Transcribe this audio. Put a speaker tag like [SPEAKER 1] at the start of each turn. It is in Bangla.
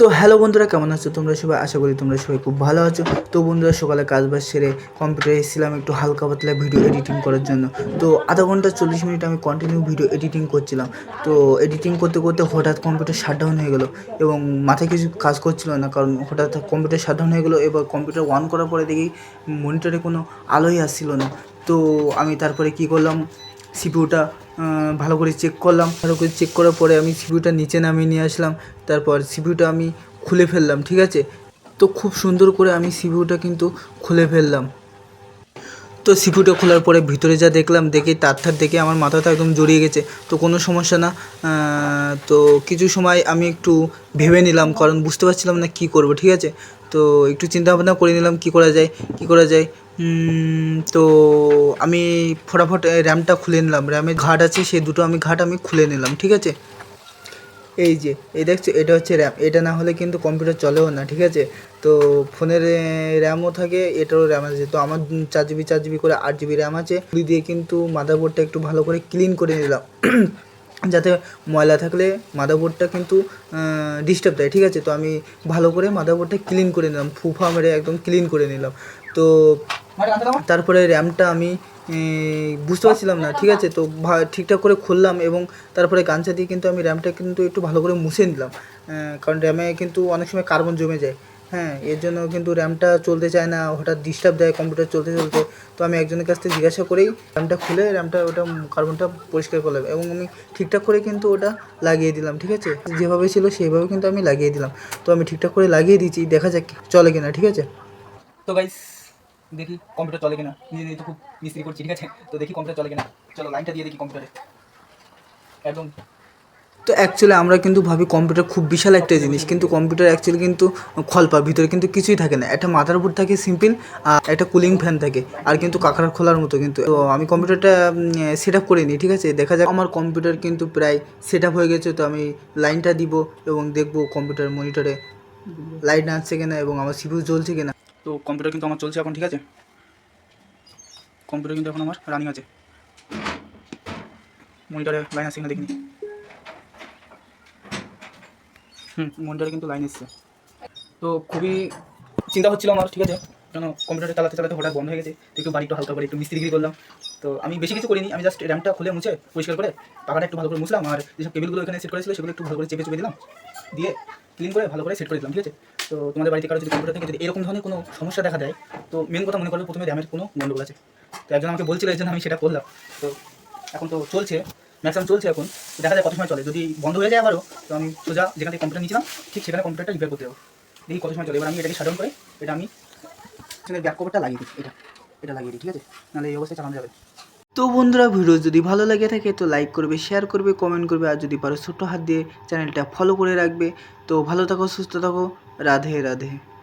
[SPEAKER 1] তো হ্যালো বন্ধুরা, কেমন আছো তোমরা সবাই? আশা করি তোমরা সবাই খুব ভালো আছো। তো বন্ধুরা, সকালে কাজ বাজ সেরে কম্পিউটারে এসেছিলাম একটু হালকা পাতলা ভিডিও এডিটিং করার জন্য। তো আধা ঘণ্টা চল্লিশ মিনিট আমি কন্টিনিউ ভিডিও এডিটিং করছিলাম। তো এডিটিং করতে করতে হঠাৎ কম্পিউটার শাটডাউন হয়ে গেলো এবং মাথায় কিছু কাজ করছিল না, কারণ হঠাৎ কম্পিউটার শাটডাউন হয়ে গেলো। এবার কম্পিউটার অন করার পরে দেখি মনিটরে কোনো আলোই আসছিল না। তো আমি তারপরে কী করলাম সিপিউটা ভালো করে চেক করলাম। ভালো করে চেক করার পরে আমি সিপিউটা নিচে নামিয়ে নিয়ে আসলাম। তারপর সিপিউটা আমি খুলে ফেললাম, ঠিক আছে? তো খুব সুন্দর করে আমি সিপিউটা কিন্তু খুলে ফেললাম। তো সিপিউটা খোলার পরে ভিতরে যা দেখলাম, দেখে তার ঠার দেখে আমার মাথাটা একদম জড়িয়ে গেছে। তো কোনো সমস্যা না তো কিছু সময় আমি একটু ভেবে নিলাম, কারণ বুঝতে পারছিলাম না কী করব, ঠিক আছে? তো একটু চিন্তা ভাবনা করে নিলাম, কী করা যায়, কী করা যায়? তো আমি ফটাফট র্যামটা খুলে নিলাম। র্যামের ঘাট আছে, সেই দুটো আমি ঘাট আমি খুলে নিলাম, ঠিক আছে? এই যে, এই দেখছ, এটা হচ্ছে র্যাম। এটা না হলে কিন্তু কম্পিউটার চলেও না, ঠিক আছে? তো ফোনের র্যামও থাকে, এটারও র্যাম আছে। তো আমার চার জিবি চার জিবি করে আট জিবি র্যাম আছে। দুই দিয়ে কিন্তু মাদারবোর্ডটা একটু ভালো করে ক্লিন করে নিলাম। যাতে ময়লা থাকলে মাদারবোর্ডটা কিন্তু ডিস্টার্ব দেয়, ঠিক আছে? তো আমি ভালো করে মাদারবোর্ডটা ক্লিন করে নিলাম, ফুফা মেরে একদম ক্লিন করে নিলাম। তো তারপরে র্যামটা আমি বুঝতে পারছিলাম না ঠিক আছে? তো ভা- ঠিকঠাক করে খুললাম এবং তারপরে গামছা দিয়ে কিন্তু আমি র্যামটা কিন্তু একটু ভালো করে মুছে নিলাম। কারণ র্যামে কিন্তু অনেক সময় কার্বন জমে যায়। হ্যাঁ এর জন্য কিন্তু র্যামটা চলতে চায় না হঠাৎ ডিস্টার্ব দেয় কম্পিউটার চলতে চলতে। তো আমি একজনের কাছ থেকে জিজ্ঞাসা করেই র্যামটা খুলে র্যামটা ওটা কার্বনটা পরিষ্কার করলাম এবং আমি ঠিকঠাক করে কিন্তু ওটা লাগিয়ে দিলাম ঠিক আছে? যেভাবে ছিল সেইভাবে কিন্তু আমি লাগিয়ে দিলাম। তো আমি ঠিকঠাক করে লাগিয়ে দিয়েছি দেখা যাক চলে কিনা ঠিক আছে?
[SPEAKER 2] তো গাইস দেখি কম্পিউটার চলে কিনা। নিজে নিজে তো খুব মিস্ত্রি করছি, ঠিক আছে? তো দেখি কম্পিউটার চলে কিনা। চলো লাইনটা দিয়ে দেখি কম্পিউটারে একদম।
[SPEAKER 1] তো অ্যাকচুয়ালি আমরা কিন্তু ভাবি কম্পিউটার খুব বিশাল একটা জিনিস, কিন্তু কম্পিউটার অ্যাকচুয়ালি কিন্তু খলপা ভিতরে কিন্তু কিছুই থাকে না। একটা মাদারবোর্ড থাকে সিম্পল আর একটা কুলিং ফ্যান থাকে, আর কিন্তু কাঁকড়ার খোলার মতো কিন্তু। তো আমি কম্পিউটারটা সেট আপ করে নিই, ঠিক আছে? দেখা যাক আমার কম্পিউটার কিন্তু প্রায় সেট আপ হয়ে গেছে, তো আমি লাইনটা দিব এবং দেখব কম্পিউটার মনিটরে লাইট আসছে কিনা এবং আমার সিপিউ জ্বলছে কিনা।
[SPEAKER 2] তো কম্পিউটার কিন্তু আমার চলছে এখন, ঠিক আছে? কম্পিউটার কিন্তু এখন আমার রানিং আছে। মনিটরে লাইন কিনা দেখিনি। হুম মনিটরে কিন্তু লাইন এসছে। তো খুবই চিন্তা হচ্ছিল আমার, ঠিক আছে? কেন কম্পিউটারে চালাতে চালাতে হঠাৎ বন্ধ হয়ে গেছে, তো একটু বাড়ি একটু হালকা করে একটু মিস্ত্রিগিরি করলাম। তো আমি বেশি কিছু করিনি, আমি জাস্ট র্যামটা খুলে মুছে পরিষ্কার করে পাখাটা একটু ভালো করে মুছলাম, আর যেসব কেবিলগুলো এখানে সেট করেছিল সেগুলো একটু ভালো করে চেপে চেপে দিলাম। দিয়ে ক্লিন করে ভালো করে সেট করে দিলাম, ঠিক আছে? তো তোমাদের বাড়িতে কারও যদি কম্পিউটার থেকে, যদি এরকম ধরনের কোনো সমস্যা দেখা দেয়, তো মেন কথা মনে করবে প্রথমে র্যামের কোনো গন্ডগোল আছে। তো একজন আমাকে বলছিল এই জন্য আমি সেটা করলাম। তো এখন তো চলছে ম্যাক্সিমাম চলছে এখন। দেখা যায় কত সময় চলে। যদি বন্ধ হয়ে যায় আবারও, তো আমি সোজা যেখান কম্পিউটার নিয়েছিলাম, ঠিক সেখানে কম্পিউটারটা রিপেয়ার করতে যাব। দেখি কত সময় চলে। এবার আমি এটাকে সাধারণ করে, এটা আমি এখানে ব্যাক কভারটা লাগিয়ে দিই। এটা এটা লাগিয়ে দিই, ঠিক আছে? নাহলে এই অবস্থায় চালানো যাবে।
[SPEAKER 1] তো বন্ধুরা ভিডিও যদি ভালো লাগে থাকে, তো লাইক করবে শেয়ার করবে কমেন্ট করবে, আর যদি পারো ছোট্ট হাত দিয়ে চ্যানেলটা ফলো করে রাখবে। তো ভালো থাকো, সুস্থ থাকো। राधे राधे।